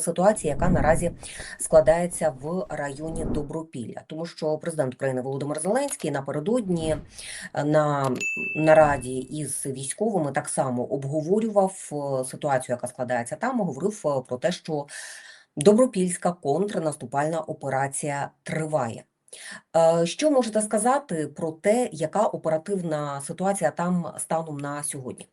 Ситуація, яка наразі складається в районі Добропілля, тому що президент України Володимир Зеленський напередодні е, на нараді із військовими так само обговорював е, ситуацію, яка складається там. Говорив е, про те, що добропільська контрнаступальна операція триває. Що можете сказати про те, яка оперативна ситуація там станом на сьогодні?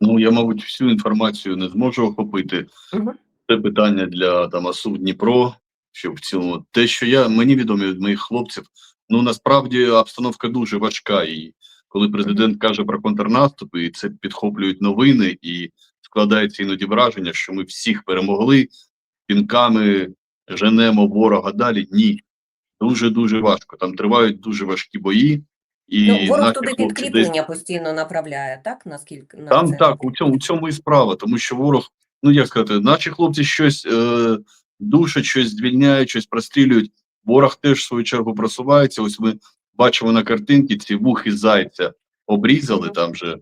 Ну, я, мабуть, всю інформацію не зможу охопити. Мгм. Це питання для там АСУ Дніпро. Що в цілому, те, що я мені відомо від моїх хлопців, ну насправді обстановка дуже важка. І коли президент каже про контрнаступи, і це підхоплюють новини, і складається іноді враження, що ми всіх перемогли, пінками женемо ворога далі. Ні, дуже дуже важко. Там тривають дуже важкі бої, і Ну, ворог туди хлопці десь підкріплення постійно направляє, так? Наскільки на там це? так, у цьому, у цьому і справа, тому що ворог, ну як сказати, наші хлопці щось е, душать, щось звільняють, щось прострілюють. Ворог теж в свою чергу просувається. Ось ми бачимо на картинці ці вухи зайця обрізали Мгм. там же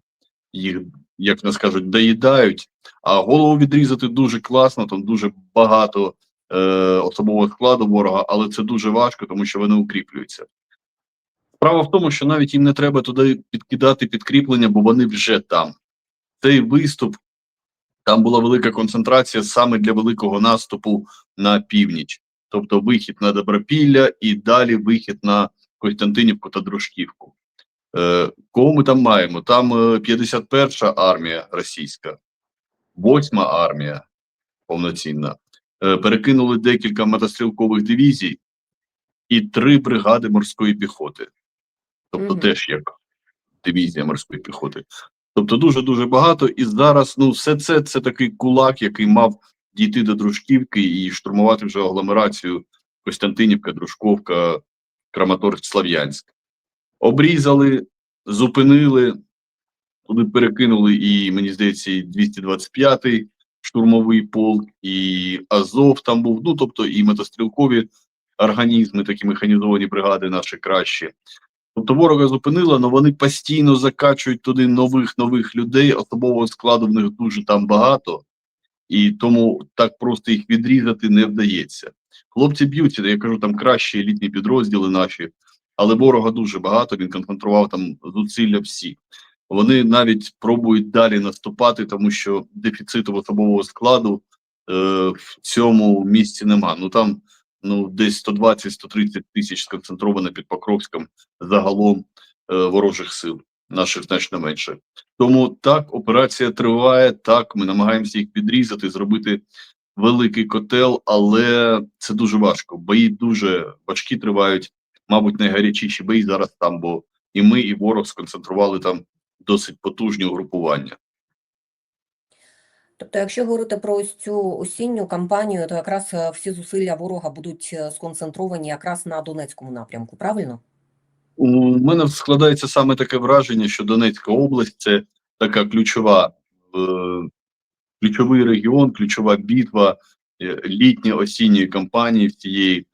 їх, як нас кажуть, доїдають. А голову відрізати дуже класно, там дуже багато е, особового складу ворога, але це дуже важко, тому що вони укріплюються. Справа в тому, що навіть їм не треба туди підкидати підкріплення, бо вони вже там. Цей виступ там була велика концентрація саме для великого наступу на північ, тобто вихід на Добропілля і далі вихід на Костянтинівку та Дружківку. Е, кого ми там маємо? Там е, 51-ша армія російська, 8-ма армія повноцінна. Е, перекинули декілька мотострілкових дивізій і три бригади морської піхоти. Тобто Мгм. теж як дивізія морської піхоти. Тобто дуже дуже багато. І зараз ну все це це такий кулак, який мав дійти до Дружківки і штурмувати вже агломерацію Костянтинівка, Дружковка, Краматорськ, Слав'янськ. Обрізали, зупинили, туди перекинули і, мені здається, і 225-й штурмовий полк, і Азов там був. Ну тобто і мотострілкові організми, такі механізовані бригади наші кращі. Тобто ворога зупинила, але вони постійно закачують туди нових нових людей. Особового складу в них дуже там багато, і тому так просто їх відрізати не вдається. Хлопці б'ються, я кажу, там кращі елітні підрозділи наші, але ворога дуже багато. Він концентрував там зусилля всі. Вони навіть пробують далі наступати, тому що дефіциту особового складу е, в цьому місці нема. Ну там ну десь 120-130 тисяч сконцентровано під Покровськом загалом е, ворожих сил, наших значно менше. Тому так операція триває. Так, ми намагаємося їх підрізати, зробити великий котел, але це дуже важко. Бої дуже важкі тривають. Мабуть, найгарячіші бої зараз там, бо і ми, і ворог сконцентрували там досить потужні угрупування. Тобто, якщо говорити про ось цю осінню кампанію, то якраз е, всі зусилля ворога будуть е, сконцентровані якраз на Донецькому напрямку, правильно? У мене складається саме таке враження, що Донецька область це така ключова, е, ключовий регіон, ключова битва е, літньої осінньої кампанії всієї.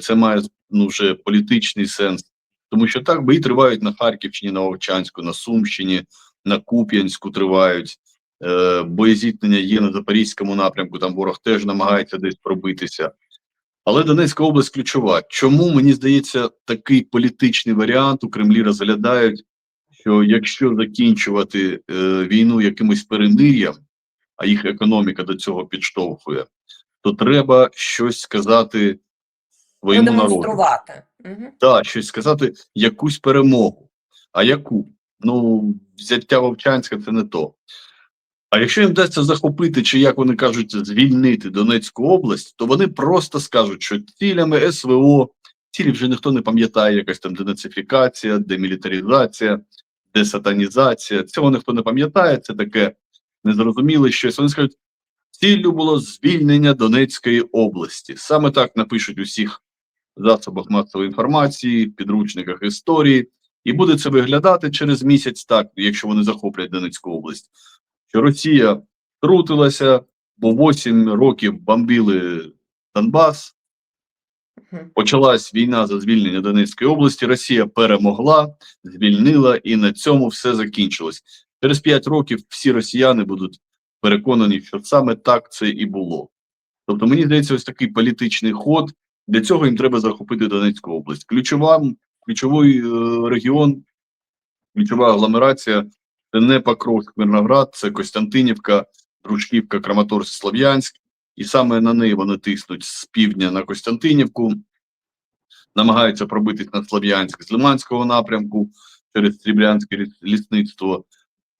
Це має ну, вже політичний сенс, тому що так бої тривають на Харківщині, на Овчанську, на Сумщині, на Куп'янську тривають. Е, боєзіткнення є на Запорізькому напрямку, там ворог теж намагається десь пробитися. Але Донецька область ключова. Чому мені здається, такий політичний варіант у Кремлі розглядають, що якщо закінчувати е, війну якимось перемир'ям, а їх економіка до цього підштовхує, то треба щось сказати своєму народу. Угу. Так, щось сказати, якусь перемогу. А яку? Ну, взяття Вовчанська це не то. А якщо їм вдасться захопити, чи як вони кажуть, звільнити Донецьку область, то вони просто скажуть, що цілями СВО, цілі вже ніхто не пам'ятає, якась там денацифікація, демілітаризація, десатанізація. Цього ніхто не пам'ятає, це таке незрозуміле щось. Вони скажуть, ціллю було звільнення Донецької області. Саме так напишуть у всіх засобах масової інформації, підручниках історії, і буде це виглядати через місяць, так, якщо вони захоплять Донецьку область що Росія трутилася, бо 8 років бомбили Донбас. Почалась війна за звільнення Донецької області. Росія перемогла, звільнила, і на цьому все закінчилось. Через 5 років всі росіяни будуть переконані, що саме так це і було. Тобто, мені здається, ось такий політичний ход. Для цього їм треба захопити Донецьку область. Ключова, ключовий е, регіон, ключова агломерація це не Покровськ, Мирноград, це Костянтинівка, Дружківка, Краматорськ, Слов'янськ. І саме на неї вони тиснуть з півдня на Костянтинівку, намагаються пробитись на Слов'янськ з Лиманського напрямку через Сріблянське лісництво.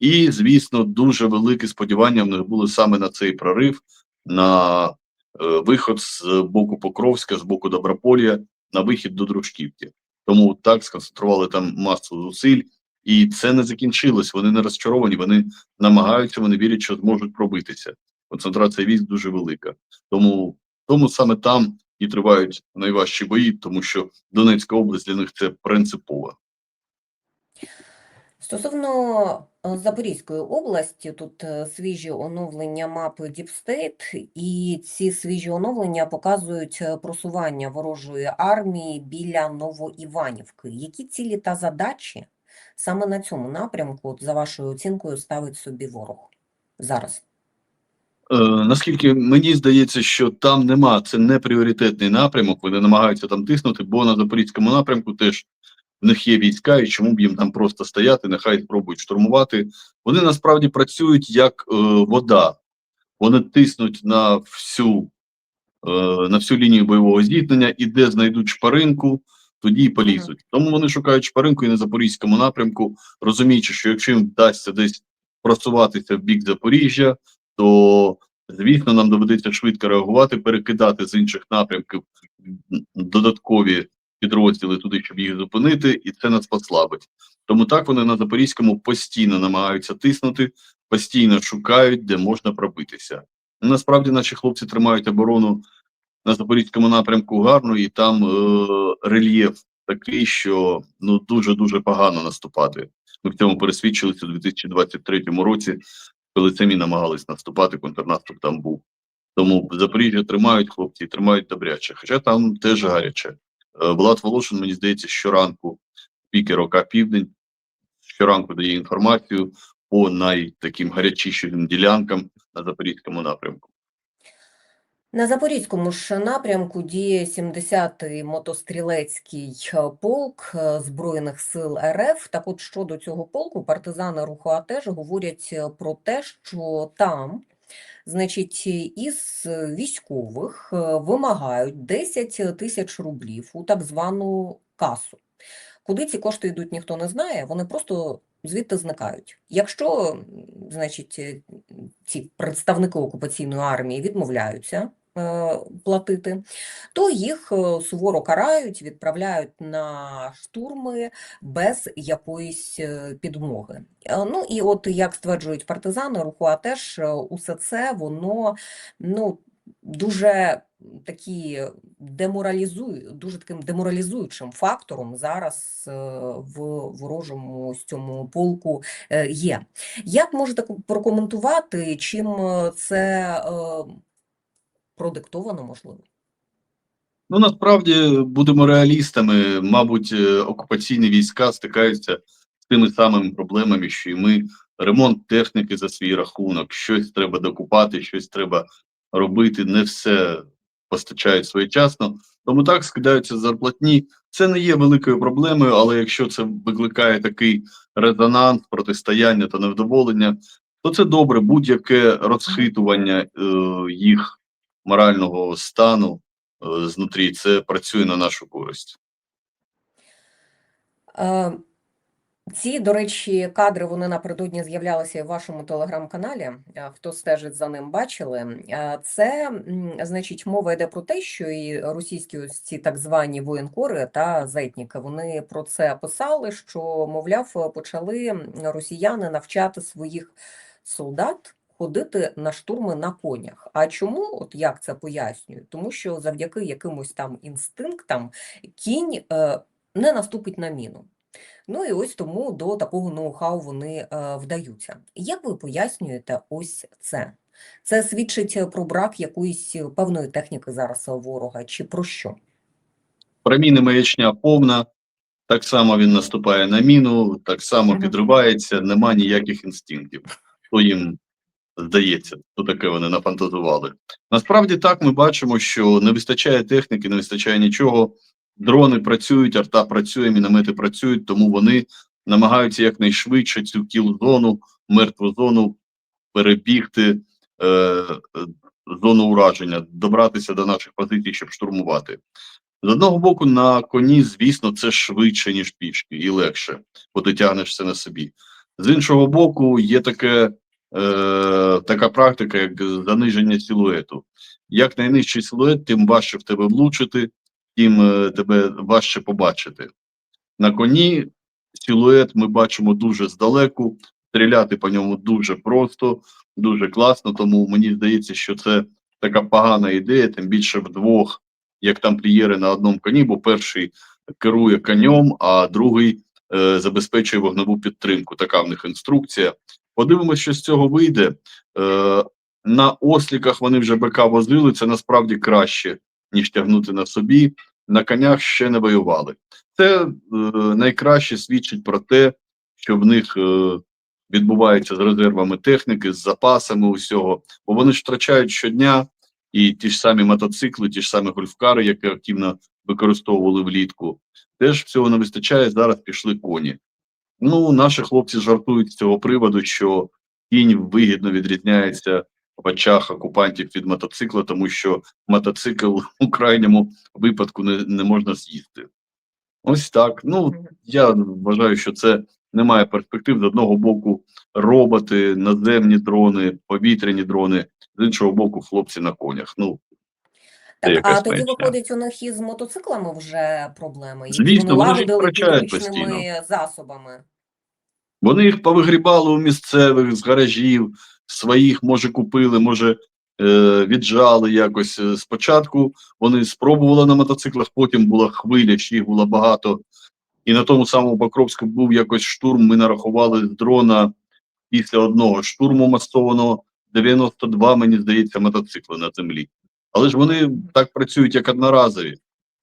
І, звісно, дуже велике сподівання в них було саме на цей прорив, на е, виход з боку Покровська, з боку Доброполья, на вихід до Дружківки. Тому так сконцентрували там масу зусиль, і це не закінчилось. Вони не розчаровані, вони намагаються, вони вірять, що зможуть пробитися. Концентрація військ дуже велика. Тому, тому саме там і тривають найважчі бої, тому що Донецька область для них це принципово. Стосовно е, Запорізької області, тут е, свіжі оновлення мапи State, і ці свіжі оновлення показують е, просування ворожої армії біля Новоіванівки. Які цілі та задачі саме на цьому напрямку, от за вашою оцінкою, ставить собі ворог зараз? Е, наскільки мені здається, що там нема, це не пріоритетний напрямок, вони намагаються там тиснути, бо на Запорізькому напрямку теж в них є війська, і чому б їм там просто стояти, нехай спробують штурмувати. Вони насправді працюють як е, вода. Вони тиснуть на всю, е, на всю лінію бойового зіткнення, і де знайдуть шпаринку, тоді і полізуть. Тому вони шукають шпаринку і на Запорізькому напрямку, розуміючи, що якщо їм вдасться десь просуватися в бік Запоріжжя, то звісно нам доведеться швидко реагувати, перекидати з інших напрямків додаткові підрозділи туди, щоб їх зупинити, і це нас послабить. Тому так вони на Запорізькому постійно намагаються тиснути, постійно шукають, де можна пробитися. Насправді наші хлопці тримають оборону на Запорізькому напрямку гарно, і там е, рельєф такий, що ну дуже дуже погано наступати. Ми в цьому пересвідчилися у 2023 році, коли самі намагались наступати, контрнаступ там був. Тому Запоріжжя тримають хлопці, тримають добряче. Хоча там теж гаряче. Е, Влад Волошин, мені здається, щоранку пікер ОК Південь щоранку дає інформацію по найтаким гарячішим ділянкам на Запорізькому напрямку. На Запорізькому ж напрямку діє 70-й мотострілецький е, полк е, Збройних сил РФ. Так от щодо цього полку, партизани руху АТЕЖ говорять е, про те, що там, значить, із військових вимагають 10 тисяч рублів у так звану касу. Куди ці кошти йдуть, ніхто не знає, вони просто звідти зникають. Якщо, значить, ці представники окупаційної армії відмовляються платити, то їх е, суворо карають, відправляють на штурми без якоїсь е, підмоги. Е, Ну і от як стверджують партизани, руху АТЕШ, е, усе це воно ну дуже такі деморалізує, дуже таким деморалізуючим фактором зараз е, в ворожому ось цьому полку е, є. Як можете прокоментувати, чим е, це е, продиктовано, можливо? Ну насправді будемо реалістами. Мабуть, е, окупаційні війська стикаються з тими самими проблемами, що і ми. Ремонт техніки за свій рахунок, щось треба докупати, щось треба робити. Не все постачають своєчасно. Тому так скидаються зарплатні. Це не є великою проблемою, але якщо це викликає такий резонанс, протистояння та невдоволення, то це добре. Будь-яке розхитування е, їх морального стану е, знутрі, це працює на нашу користь. Е, Ці, до речі, кадри вони напередодні з'являлися і в вашому телеграм-каналі. Е, Хто стежить за ним, бачили. Це, значить, мова йде про те, що і російські ось ці так звані воєнкори та зетніки, вони про це писали, що, мовляв, почали росіяни навчати своїх солдат ходити на штурми на конях. А чому, от як це пояснюють? Тому що завдяки якимось там інстинктам кінь е, не наступить на міну. Ну і ось тому до такого ноу-хау вони е, вдаються. Як ви пояснюєте ось це? Це свідчить про брак якоїсь певної техніки зараз ворога, чи про що? Про міни маячня повна. Так само він наступає на міну, так само підривається, нема ніяких інстинктів. То їм Здається, то таке вони нафантазували. Насправді так ми бачимо, що не вистачає техніки, не вистачає нічого. Дрони працюють, арта працює, міномети працюють, тому вони намагаються якнайшвидше цю кіл-зону, мертву зону перебігти е, зону ураження, добратися до наших позицій, щоб штурмувати. З одного боку, на коні, звісно, це швидше, ніж пішки, і легше, бо ти тягнеш все на собі. З іншого боку, є таке, е, така практика, як заниження силуету. Як найнижчий силует, тим важче в тебе влучити, тим е, тебе важче побачити. На коні силует ми бачимо дуже здалеку, стріляти по ньому дуже просто, дуже класно. Тому мені здається, що це така погана ідея, тим більше вдвох, як тамплієри на одному коні, бо перший керує конем, а другий е, забезпечує вогневу підтримку. Така в них інструкція. Подивимося, що з цього вийде. Е, на осліках вони вже БК возили. Це насправді краще, ніж тягнути на собі. На конях ще не воювали. Це е, найкраще свідчить про те, що в них е, відбувається з резервами техніки, з запасами усього, бо вони ж втрачають щодня і ті ж самі мотоцикли, ті ж самі гольфкари, які активно використовували влітку. Теж цього не вистачає. Зараз пішли коні. Ну, наші хлопці жартують з цього приводу, що кінь вигідно відрізняється в очах окупантів від мотоцикла, тому що мотоцикл у крайньому випадку не, не можна з'їсти. Ось так. Ну, я вважаю, що це не має перспектив. З одного боку, роботи, наземні дрони, повітряні дрони, з іншого боку, хлопці на конях. Ну, Так, а тоді маячня. виходить, у них із мотоциклами вже проблеми, які Звісно, вони ж їх втрачають підручними засобами. Вони їх повигрібали у місцевих з гаражів, своїх, може, купили, може, е, віджали якось. Е, Спочатку вони спробували на мотоциклах, потім була хвиля, їх було багато. І на тому самому Покровську був якось штурм. Ми нарахували з дрона після одного штурму масованого 92, мені здається, мотоцикли на землі. Але ж вони так працюють, як одноразові.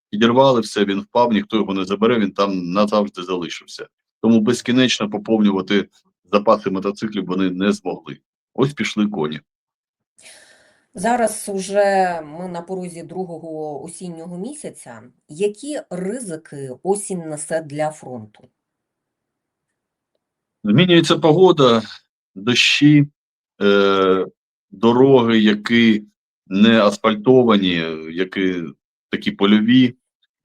Підірвали все, він впав, ніхто його не забере, він там назавжди залишився. Тому безкінечно поповнювати запаси мотоциклів вони не змогли. Ось пішли коні. Зараз уже ми на порозі другого осіннього місяця. Які ризики осінь несе для фронту? Змінюється погода, дощі, е, дороги, які не асфальтовані, які такі польові,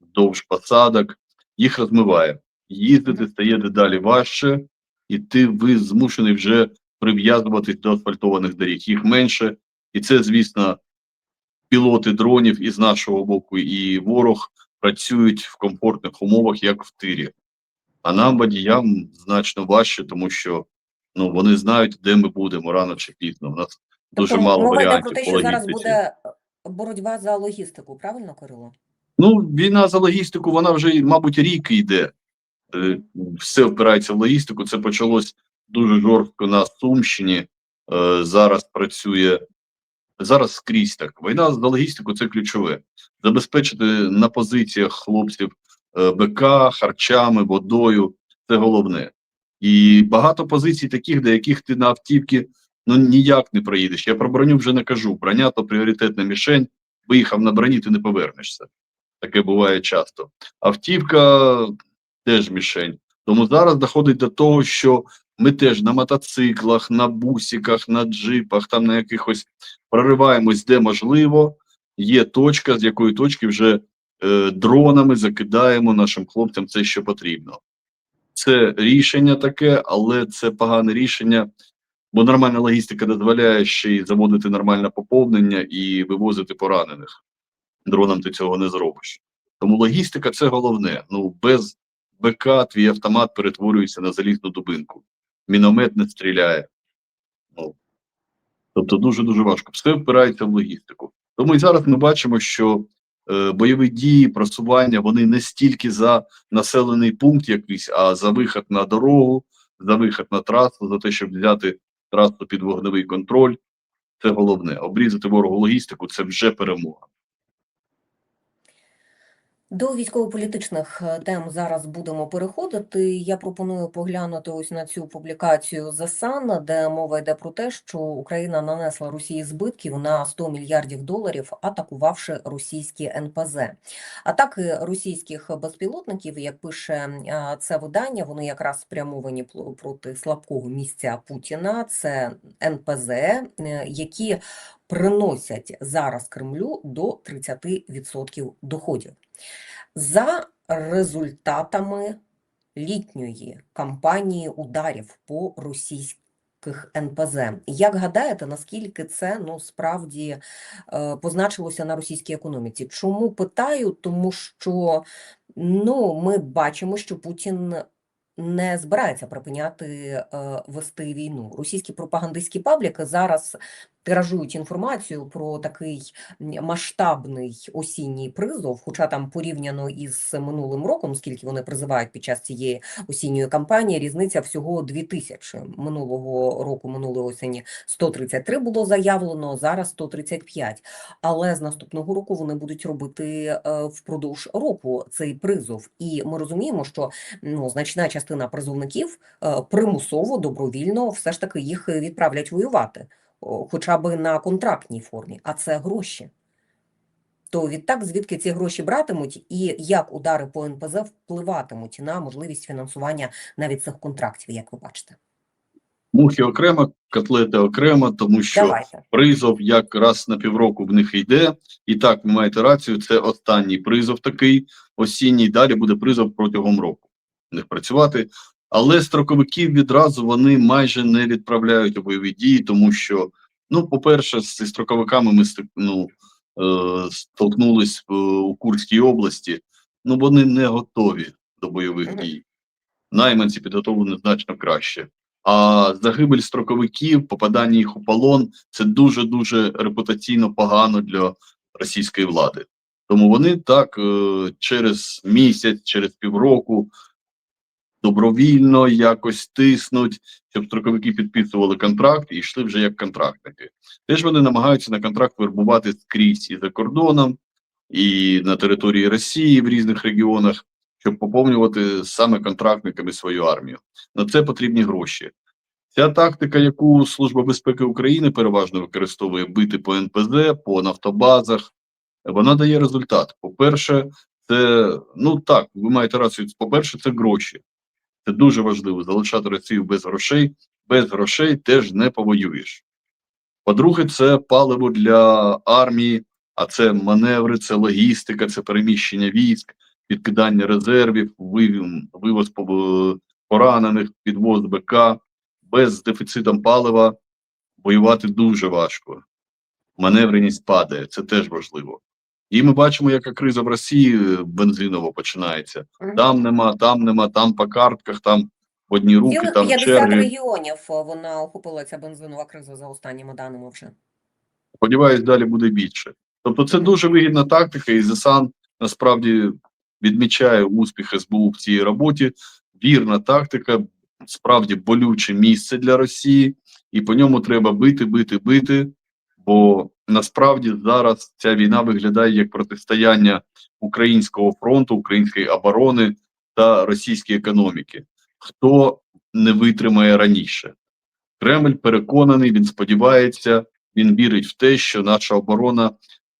вдовж посадок, їх розмиває. Їздити стає дедалі важче, і ти ви змушений вже прив'язуватись до асфальтованих доріг. Їх менше, і це, звісно, пілоти дронів із нашого боку, і ворог працюють в комфортних умовах, як в тирі. А нам, водіям, значно важче, тому що ну вони знають, де ми будемо рано чи пізно. У нас дуже Тобто мало мова йде варіантів про те, що зараз буде боротьба за логістику, правильно, Кирило? Ну, війна за логістику, вона вже, мабуть, рік йде. Е, Все впирається в логістику. Це почалось дуже жорстко на Сумщині. Е, Зараз працює зараз скрізь так. Війна за логістику це ключове. Забезпечити на позиціях хлопців е, БК, харчами, водою це головне. І багато позицій таких, до яких ти на автівки ну ніяк не проїдеш. Я про броню вже не кажу. Броня то пріоритетна мішень. Виїхав на броні, ти не повернешся. Таке буває часто. Автівка теж мішень. Тому зараз доходить до того, що ми теж на мотоциклах, на бусиках, на джипах, там на якихось прориваємось, де можливо. Є точка, з якої точки вже е, дронами закидаємо нашим хлопцям це, що потрібно. Це рішення таке, але це погане рішення, бо нормальна логістика дозволяє ще й заводити нормальне поповнення і вивозити поранених. Дроном ти цього не зробиш. Тому логістика це головне. Ну, без БК твій автомат перетворюється на залізну дубинку. Міномет не стріляє. Ну, тобто дуже-дуже важко. Все впирається в логістику. Тому і зараз ми бачимо, що е, бойові дії, просування, вони не стільки за населений пункт якийсь, а за вихід на дорогу, за вихід на трасу, за те, щоб взяти трасу під вогневий контроль. Це головне. Обрізати ворогу логістику це вже перемога. До військово-політичних е, тем зараз будемо переходити. Я пропоную поглянути ось на цю публікацію The де мова йде про те, що Україна нанесла Росії збитків на 100 мільярдів доларів, атакувавши російські НПЗ. Атаки російських безпілотників, як пише е, це видання, вони якраз спрямовані проти слабкого місця Путіна. Це НПЗ, е, які приносять зараз Кремлю до 30% доходів. За результатами літньої кампанії ударів по російських НПЗ. Як гадаєте, наскільки це ну справді е, позначилося на російській економіці? Чому питаю? Тому що ну, ми бачимо, що Путін не збирається припиняти е, вести війну. Російські пропагандистські пабліки зараз тиражують інформацію про такий масштабний осінній призов, хоча там порівняно із минулим роком, скільки вони призивають під час цієї осінньої кампанії, різниця всього 2000. Минулого року, минулої осені 133 було заявлено, зараз 135. Але з наступного року вони будуть робити е, впродовж року цей призов. І ми розуміємо, що ну, значна частина призовників е, примусово, добровільно все ж таки їх відправлять воювати хоча б на контрактній формі, а це гроші. То відтак, звідки ці гроші братимуть, і як удари по НПЗ впливатимуть на можливість фінансування навіть цих контрактів, як ви бачите? Мухи окремо, котлети окремо, тому що Давайте. призов як раз на півроку в них йде. І так, ви маєте рацію, це останній призов такий осінній. Далі буде призов протягом року. В них працювати. Але строковиків відразу вони майже не відправляють у бойові дії, тому що, ну, по-перше, з строковиками ми ну, е, столкнулись у Курській області. Ну, вони не готові до бойових дій. Найманці підготовлені значно краще. А загибель строковиків, попадання їх у полон це дуже дуже репутаційно погано для російської влади. Тому вони так е, через місяць, через півроку добровільно якось тиснуть, щоб строковики підписували контракт і йшли вже як контрактники. Теж вони намагаються на контракт вербувати скрізь і за кордоном, і на території Росії в різних регіонах, щоб поповнювати саме контрактниками свою армію. На це потрібні гроші. Ця тактика, яку Служба безпеки України переважно використовує бити по НПЗ, по нафтобазах, вона дає результат. По-перше, це ну так, ви маєте рацію. По-перше, це гроші. Це дуже важливо залишати Росію без грошей. Без грошей теж не повоюєш. По-друге, це паливо для армії, а це маневри, це логістика, це переміщення військ, відкидання резервів, вивоз поранених, підвоз БК. Без дефіцитом палива воювати дуже важко. Маневреність падає, це теж важливо. І ми бачимо, яка криза в Росії е, бензинова починається. Там нема, там нема, там по картках, там одні руки, Цілих там 50 черги. регіонів е, вона охопила ця бензинова криза за останніми даними вже. Сподіваюсь, далі буде більше. Тобто, це дуже вигідна тактика, і ЗСАН насправді відмічає успіх СБУ в цій роботі. Вірна тактика, справді болюче місце для Росії, і по ньому треба бити, бити, бити. Бо насправді зараз ця війна виглядає як протистояння українського фронту, української оборони та російської економіки. Хто не витримає раніше? Кремль переконаний, він сподівається, він вірить в те, що наша оборона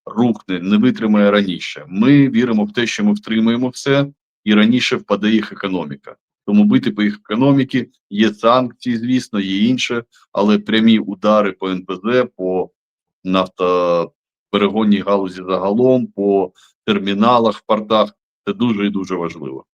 рухне, не витримає раніше. Ми віримо в те, що ми втримаємо все, і раніше впаде їх економіка. Тому бити по їх економіки є санкції, звісно, є інше, але прямі удари по НПЗ, по нафтоперегонній галузі загалом, по терміналах, в портах це дуже і дуже важливо.